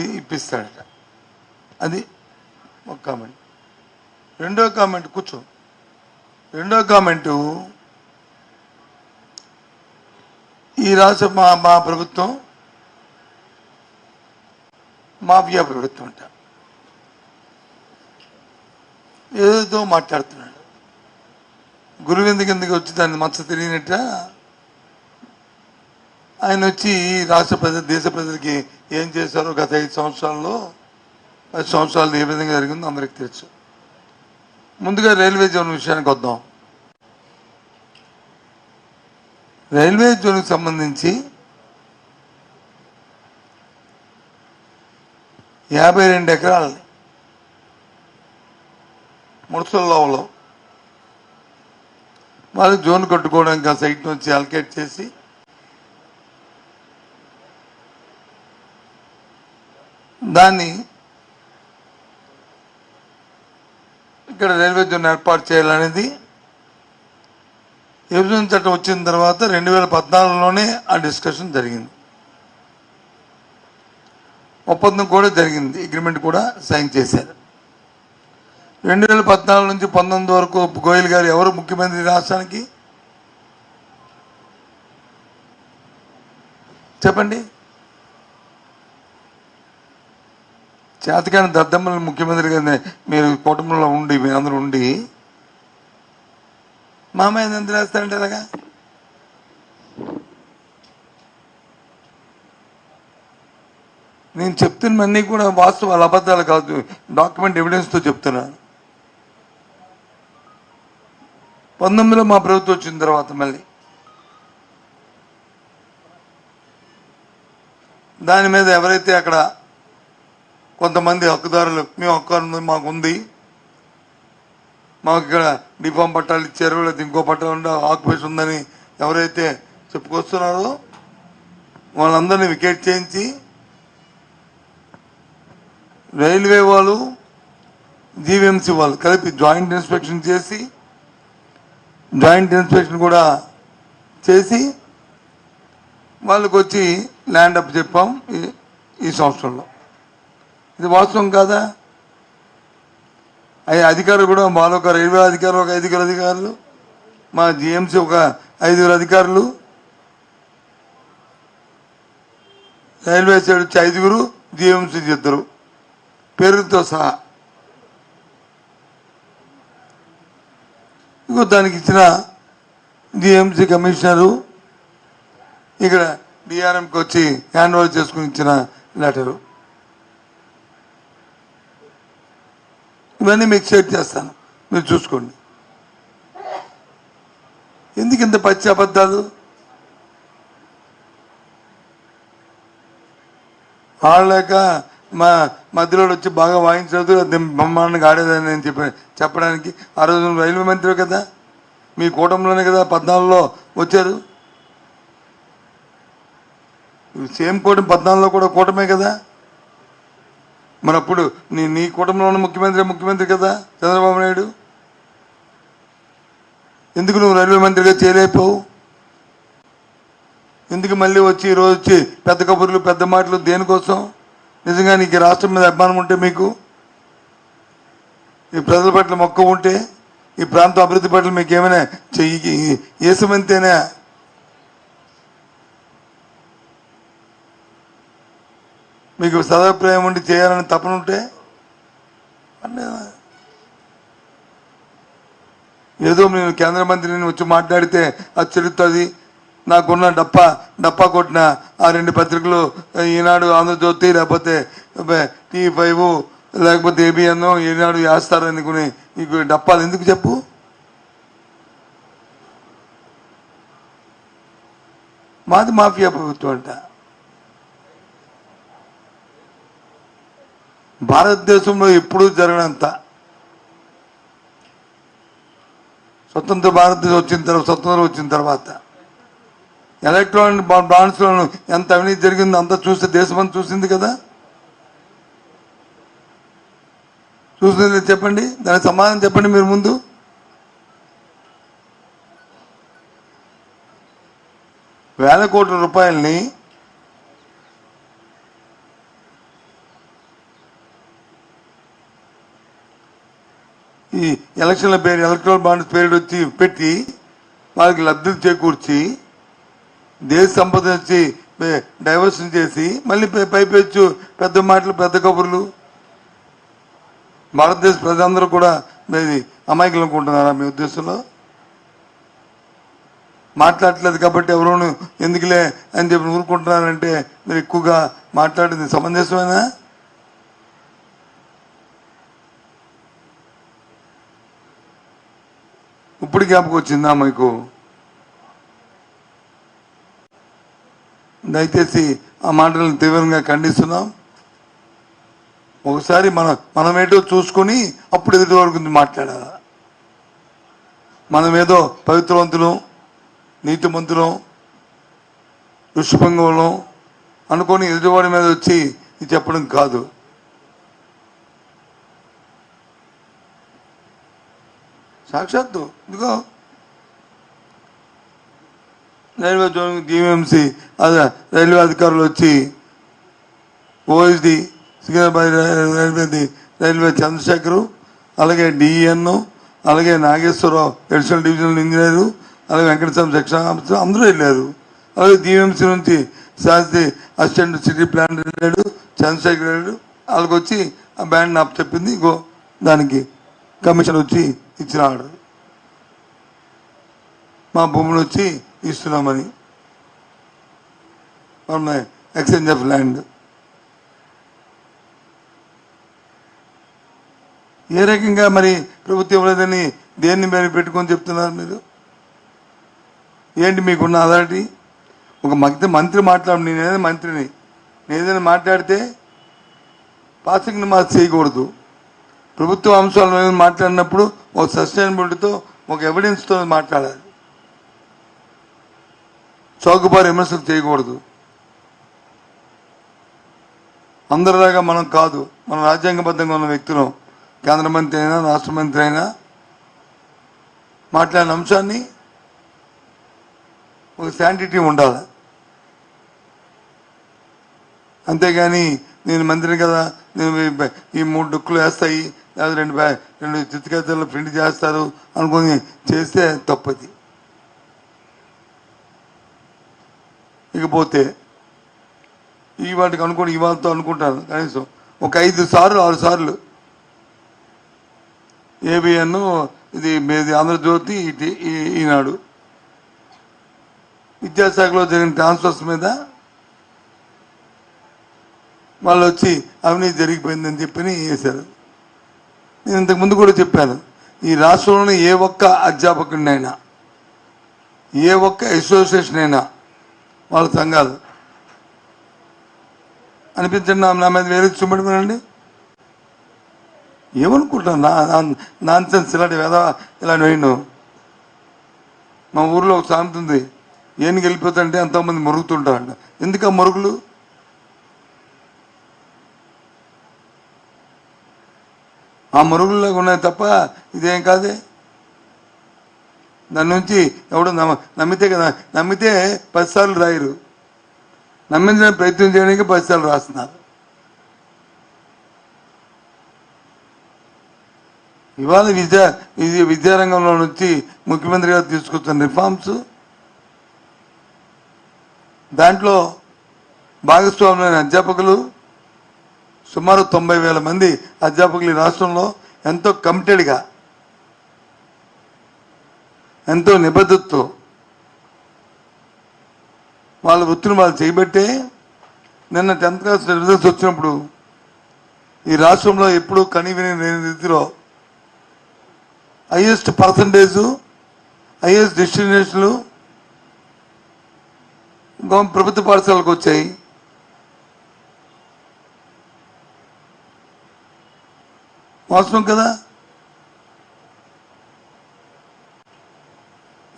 ఇప్పిస్తాడట. అది ఒక కామెంట్ రెండో కామెంట్ కూర్చో. రెండో కామెంటు ఈ రాష్ట్ర మా మా ప్రభుత్వం మాఫియా ప్రభుత్వం అంట. ఏదో మాట్లాడుతున్నాడు. గురువు ఎందుకు ఎందుకు వచ్చి దాన్ని మచ్చ తెలియనట్ట ఆయన వచ్చి ఈ రాష్ట్ర ప్రజ దేశ ప్రజలకి ఏం చేశారో గత ఐదు సంవత్సరాల్లో పది సంవత్సరాలు ఏ విధంగా జరిగిందో అందరికీ తెలుసు. ముందుగా రైల్వే జోన్ విషయానికి వద్దాం. రైల్వే జోన్కి సంబంధించి యాభై రెండు ఎకరాలని ముడసల్లోవలో వాళ్ళు జోన్ కట్టుకోవడానికి ఆ సైట్ నుంచి అలకేట్ చేసి దాన్ని ఇక్కడ రైల్వే జోన్ ఏర్పాటు చేయాలనేది విభజన చట్టం వచ్చిన తర్వాత రెండు వేల పద్నాలుగులోనే ఆ డిస్కషన్ జరిగింది. ఒప్పందం కూడా జరిగింది. అగ్రిమెంట్ కూడా సైన్ చేశారు. రెండు వేల పద్నాలుగు నుంచి పంతొమ్మిది వరకు గోయల్ గారు ఎవరు ముఖ్యమంత్రి రాష్ట్రానికి? చెప్పండి. చేతకాని దద్దమ్మల ముఖ్యమంత్రి గారిని మీరు కుటుంబంలో ఉండి మీ అందరూ ఉండి మామయ్య ఎంత రాస్తారంటే అలాగా? నేను చెప్తున్నవన్నీ కూడా వాస్తవాలు అబద్ధాలు కాదు డాక్యుమెంట్ ఎవిడెన్స్తో చెప్తున్నాను. పంతొమ్మిదిలో మా ప్రభుత్వం వచ్చిన తర్వాత మళ్ళీ. దాని మీద ఎవరైతే అక్కడ కొంతమంది హక్కుదారులు మేము హక్కు మాకు ఉంది మాకు ఇక్కడ డిఫామ్ పట్టాలు ఇచ్చారు లేదా ఇంకో పట్టాలు ఉండే ఆక్యుపేషన్ ఉందని ఎవరైతే చెప్పుకొస్తున్నారో వాళ్ళందరినీ వికెట్ చేయించి రైల్వే వాళ్ళు జీవీఎంసీ వాళ్ళు కలిపి జాయింట్ ఇన్స్పెక్షన్ చేసి జాయింట్ ఇన్స్పెక్షన్ కూడా చేసి వాళ్ళకు వచ్చి ల్యాండ్ అప్ చెప్పాం ఈ- ఈ సంవత్సరంలో. ఇది వాస్తవం కాదా? అయ్యే అధికారులు కూడా మాలో ఒక రైల్వే అధికారులు ఒక ఐదుగురు అధికారులు మా జిఎంసీ ఒక ఐదుగురు అధికారులు రైల్వే సైడ్ వచ్చి ఐదుగురు జిఎంసీ ఇద్దరు. పేరుతో సహా. ఇంకో దానికి ఇచ్చిన జిఎంసీ కమిషనరు ఇక్కడ డిఆర్ఎంకి వచ్చి హ్యాండ్ ఓవర్ చేసుకుని ఇచ్చిన లెటరు. ఇవన్నీ మీకు షేర్ చేస్తాను. మీరు చూసుకోండి. ఎందుకు ఇంత పచ్చి అబద్ధాలు? ఆడలేక మా మధ్యలో వచ్చి బాగా వాయించదు అది బ్రహ్మాండంగా ఆడేదని నేను చెప్పి చెప్పడానికి ఆ రోజు రైల్వే మంత్రి కదా? మీ కూటమిలోనే కదా పద్నాలుగులో వచ్చారు? సేమ్ కూటమి పద్నాలుగులో కూడా కూటమే కదా? మరి అప్పుడు నీ నీ కుటుంబంలోని ఉన్న ముఖ్యమంత్రి ముఖ్యమంత్రి కదా? చంద్రబాబు నాయుడు? ఎందుకు నువ్వు రైల్వే మంత్రిగా చేయలేకపోవు? ఎందుకు మళ్ళీ వచ్చి ఈరోజు వచ్చి పెద్ద కబుర్లు పెద్ద మాటలు దేనికోసం? నిజంగా నీకు రాష్ట్రం మీద అభిమానం ఉంటే మీకు? ఈ ప్రజల పట్ల మొక్క ఉంటే? ఈ ప్రాంతం అభివృద్ధి పట్ల మీకు ఏమైనా చెయ్యి ఏసమంతేనా? మీకు సదాప్రాయం ఉండి చేయాలని తపన ఉంటే ఏదో నేను కేంద్ర మంత్రిని వచ్చి మాట్లాడితే అది. చెల్లుతుంది నాకున్న డప్పా డప్పా కొట్టిన ఆ రెండు పత్రికలు ఈనాడు ఆంధ్రజ్యోతి లేకపోతే టీ ఫైవ్ లేకపోతే ఏబిఎన్ ఈనాడు వేస్తారు అనుకుని నీకు డప్పాలు ఎందుకు చెప్పు? మాది మాఫియా ప్రభుత్వం అంట. భారతదేశంలో ఎప్పుడూ జరగనంత. స్వతంత్ర భారతదేశం వచ్చిన తర్వాత స్వతంత్రం వచ్చిన తర్వాత. ఎలక్ట్రానిక్ బాండ్స్లో ఎంత అవినీతి జరిగిందో అంతా చూస్తే దేశమంతా చూసింది కదా? చూసింది చెప్పండి దానికి సమాధానం చెప్పండి మీరు ముందు. వేల కోట్ల రూపాయలని ఈ ఎలక్షన్ల పేరు ఎలక్ట్రల్ బాండ్స్ పేరు వచ్చి పెట్టి వాళ్ళకి లబ్ధి చేకూర్చి దేశ సంపద వచ్చి డైవర్షన్ చేసి మళ్ళీ పైపెచ్చు పెద్ద మాటలు పెద్ద కబుర్లు. భారతదేశ ప్రజలందరూ కూడా అమాయకులు అనుకుంటున్నారా మీ ఉద్దేశంలో? మాట్లాడట్లేదు కాబట్టి ఎవరోను ఎందుకులే అని చెప్పి ఊరుకుంటున్నారంటే మీరు ఎక్కువగా మాట్లాడింది సమంజసమేనా? ఇప్పుడు జ్ఞాపకం వచ్చిందా మీకు? దయచేసి ఆ మాటలను తీవ్రంగా ఖండిస్తున్నాం. ఒకసారి మన మనం ఏంటో చూసుకొని అప్పుడు ఎదుటి వారి గురించి మాట్లాడాలి? ఏదో పవిత్రవంతులం నీతిమంతులం ఋషిపంగంలో అనుకొని ఎదుటివాడి మీద వచ్చి ఇది చెప్పడం కాదు. సాక్షాత్తు. ఇదిగో. రైల్వే జోన్ జీవీఎంసీ అదే రైల్వే అధికారులు వచ్చి ఓఎస్డి సికింద్రాబాద్ రైల్వేది రైల్వే చంద్రశేఖరు అలాగే డిఎన్ అలాగే నాగేశ్వరరావు అడిషనల్ డివిజనల్ ఇంజనీరు అలాగే వెంకటస్వామి శిక్షణ ఆఫీసర్ అందరూ వెళ్ళారు. అలాగే జీవీఎంసీ నుంచి శాస్త్రి అసిస్టెంట్ సిటీ ప్లాన్ వెళ్ళాడు చంద్రశేఖర్ వెళ్ళాడు. వాళ్ళకి వచ్చి ఆ బ్యాండ్ నాకు చెప్పింది. ఇంకో దానికి కమిషన్ వచ్చి ఇచ్చిన ఆర్డర్ మా భూమిని వచ్చి ఇస్తున్నామని. ఫ్రమ్ ఎక్స్చేంజ్ ఆఫ్ ల్యాండ్ ఏ రకంగా మరి ప్రభుత్వం ఇవ్వలేదని దేన్ని మీరు పెట్టుకొని చెప్తున్నారు మీరు? ఏంటి మీకున్న అథారిటీ? ఒక మంత్రి మంత్రి మాట్లాడు ఏదైనా మంత్రిని. నేను ఏదైనా మాట్లాడితే పాసింగ్ మాస్ చేయకూడదు. ప్రభుత్వ అంశాల మీద మాట్లాడినప్పుడు ఒక సస్టైనబిలిటీతో ఒక ఎవిడెన్స్తో మాట్లాడాలి. చౌకబారు విమర్శలు చేయకూడదు. అందరిలాగా మనం కాదు మనం రాజ్యాంగబద్ధంగా ఉన్న వ్యక్తులం. కేంద్ర మంత్రి అయినా రాష్ట్ర మంత్రి అయినా మాట్లాడిన అంశాన్ని ఒక శాంటిటీ ఉండాలి. అంతేగాని నేను మంత్రిని కదా నేను ఈ- ఈ మూడు డుక్కులు వేస్తాయి లేదా రెండు రెండు చిత్తకాయలు ప్రింట్ చేస్తారు అనుకొని చేస్తే తప్పది. ఇకపోతే ఈ వాటికి అనుకుని ఇవాళతో అనుకుంటాను కనీసం. ఒక ఐదు సార్లు ఆరు సార్లు. ఏబిఎన్ ఇది మీది ఆంధ్రజ్యోతి ఈనాడు. విద్యాశాఖలో జరిగిన ట్రాన్స్ఫర్స్ మీద వాళ్ళు వచ్చి అవినీతి జరిగిపోయిందని చెప్పి వేశారు నేను ఇంతకు ముందు కూడా చెప్పాను ఈ రాష్ట్రంలోని ఏ ఒక్క అధ్యాపకుడినైనా ఏ ఒక్క అసోసియేషన్ అయినా వాళ్ళ సంఘాలు. అనిపించండి నా నా మీద వేరే చూపెట్టుకోనండి ఏమనుకుంటున్నాను నా నాన్సెన్స్ ఇలాంటి వేద ఇలాంటి వేయను మా ఊర్లో ఒక సామెత ఉంది ఏనికి వెళ్ళిపోతుంటే ఎంతోమంది మరుగుతుంటారంట. ఎందుకు ఆ మరుగులు? ఆ మరుగుల్లో ఉన్నాయి తప్ప ఇదేం కాదే? దాని నుంచి ఎవడు నమ్మ నమ్మితే కదా నమ్మితే పదిసార్లు రాయరు. నమ్మించిన ప్రయత్నం చేయడానికి పదిసార్లు రాస్తున్నారు. ఇవాళ విద్యా ఇది విద్యారంగంలో నుంచి ముఖ్యమంత్రి గారు తీసుకొస్తున్న రిఫార్మ్స్ దాంట్లో భాగస్వాములైన అధ్యాపకులు సుమారు తొంభై వేల మంది అధ్యాపకులు ఈ రాష్ట్రంలో ఎంతో కమిటెడ్గా ఎంతో నిబద్ధతతో వాళ్ళ వృత్తిని వాళ్ళు చేయబట్టే నిన్న టెన్త్ క్లాస్ రిజల్ట్స్ వచ్చినప్పుడు ఈ రాష్ట్రంలో ఎప్పుడూ కనివిని లేని రీతిలో హైయెస్ట్ పర్సంటేజు హైయెస్ట్ డెస్టినేషన్లు ప్రభుత్వ పాఠశాలకు వచ్చాయి. వాస్తవం కదా?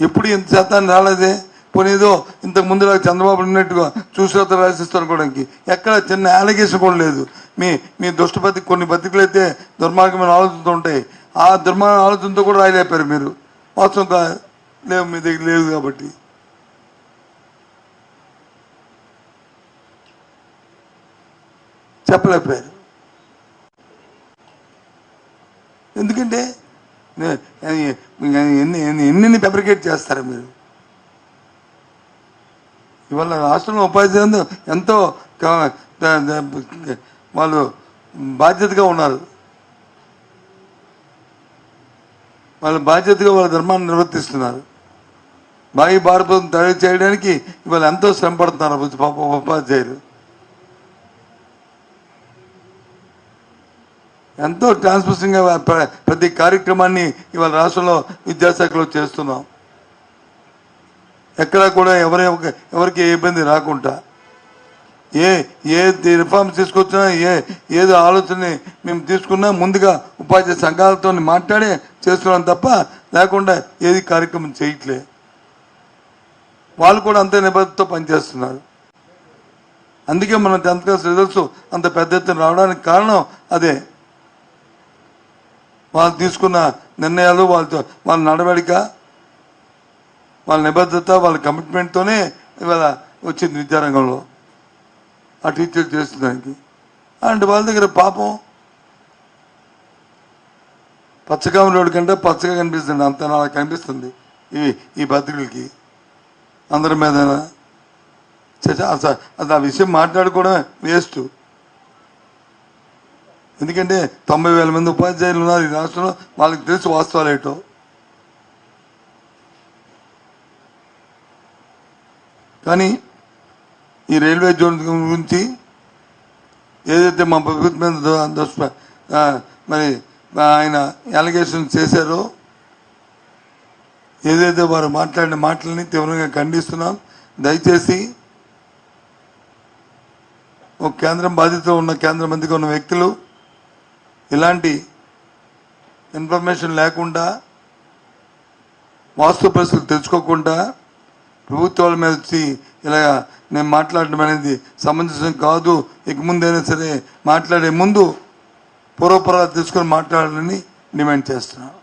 ఎప్పుడు ఇంత శాతాన్ని రాలేదే? పోనీదో ఇంతకు ముందు చంద్రబాబు ఉన్నట్టుగా చూసేత రాసిస్తానుకోవడానికి ఎక్కడ చిన్న అలిగేషన్ కూడా లేదు. మీ మీ దుష్టపతి కొన్ని బతికలు అయితే దుర్మార్గమైన ఆలోచనతో ఉంటాయి. ఆ దుర్మార్గ ఆలోచనతో కూడా రాయలేపారు మీరు. వాస్తవం లేవు మీ దగ్గర లేదు కాబట్టి. చెప్పలేకపోయారు. ఎందుకంటే? ఎన్ని ఎన్ని ఫెబ్రికేట్ చేస్తారు మీరు? ఇవాళ రాష్ట్రంలో ఉపాధ్యాయులు ఎంతో వాళ్ళు బాధ్యతగా ఉన్నారు. వాళ్ళ బాధ్యతగా వాళ్ళ ధర్మాన్ని నిర్వర్తిస్తున్నారు. బాయి భారతం తయారు చేయడానికి ఇవాళ ఎంతో శ్రమ పడుతున్నారు ఉపాధ్యాయులు. ఎంతో ట్రాన్స్పరెన్సీగా ప్రతి కార్యక్రమాన్ని ఇవాళ రాష్ట్రంలో విద్యాశాఖలో చేస్తున్నాం. ఎక్కడా కూడా ఎవరి ఎవరికి ఏ ఇబ్బంది రాకుండా ఏ ఏ రిఫార్మ్స్ తీసుకొచ్చినా ఏ ఏదో ఆలోచనని మేము తీసుకున్నా ముందుగా ఉపాధ్యాయ సంఘాలతో మాట్లాడే చేస్తున్నాం తప్ప లేకుండా ఏది కార్యక్రమం చేయట్లే. వాళ్ళు కూడా అంతే నిబద్ధతతో పనిచేస్తున్నారు. అందుకే మన టెన్త్ క్లాస్ రిజల్ట్స్ అంత పెద్ద ఎత్తున రావడానికి కారణం అదే. వాళ్ళు తీసుకున్న నిర్ణయాలు వాళ్ళతో వాళ్ళ నడవడిక వాళ్ళ నిబద్ధత వాళ్ళ కమిట్మెంట్తోనే ఇవాళ వచ్చింది విద్యారంగంలో. ఆ టీచర్ చేస్తుడానికి అంటే వాళ్ళ దగ్గర పాపం పచ్చగా రోడ్డు కంటే పచ్చగా కనిపిస్తుంది. అంత అలా కనిపిస్తుంది ఈ ఈ పత్రికలకి అందరి మీద అది ఆ విషయం మాట్లాడుకోవడమే వేస్ట్ ఎందుకంటే తొంభై వేల మంది ఉపాధ్యాయులు ఉన్నారు ఈ రాష్ట్రంలో వాళ్ళకి తెలుసు వాస్తవాలు ఏంటో. కానీ ఈ రైల్వే జోన్ గురించి ఏదైతే మా ప్రభుత్వం మీద మరి ఆయన అలిగేషన్ చేశారో ఏదైతే వారు మాట్లాడిన మాటలని తీవ్రంగా ఖండిస్తున్నాం. దయచేసి ఒక కేంద్రం బాధ్యతలో ఉన్న కేంద్ర మంత్రిగా ఉన్న వ్యక్తులు ఇలాంటి ఇన్ఫర్మేషన్ లేకుండా వాస్తు పరిస్థితులు తెలుసుకోకుండా ప్రభుత్వాల మీద వచ్చి ఇలా నేను మాట్లాడడం అనేది సమంజసం కాదు. ఇక ముందైనా సరే మాట్లాడే ముందు పూర్వపరాలు తీసుకొని మాట్లాడాలని డిమాండ్ చేస్తున్నాను.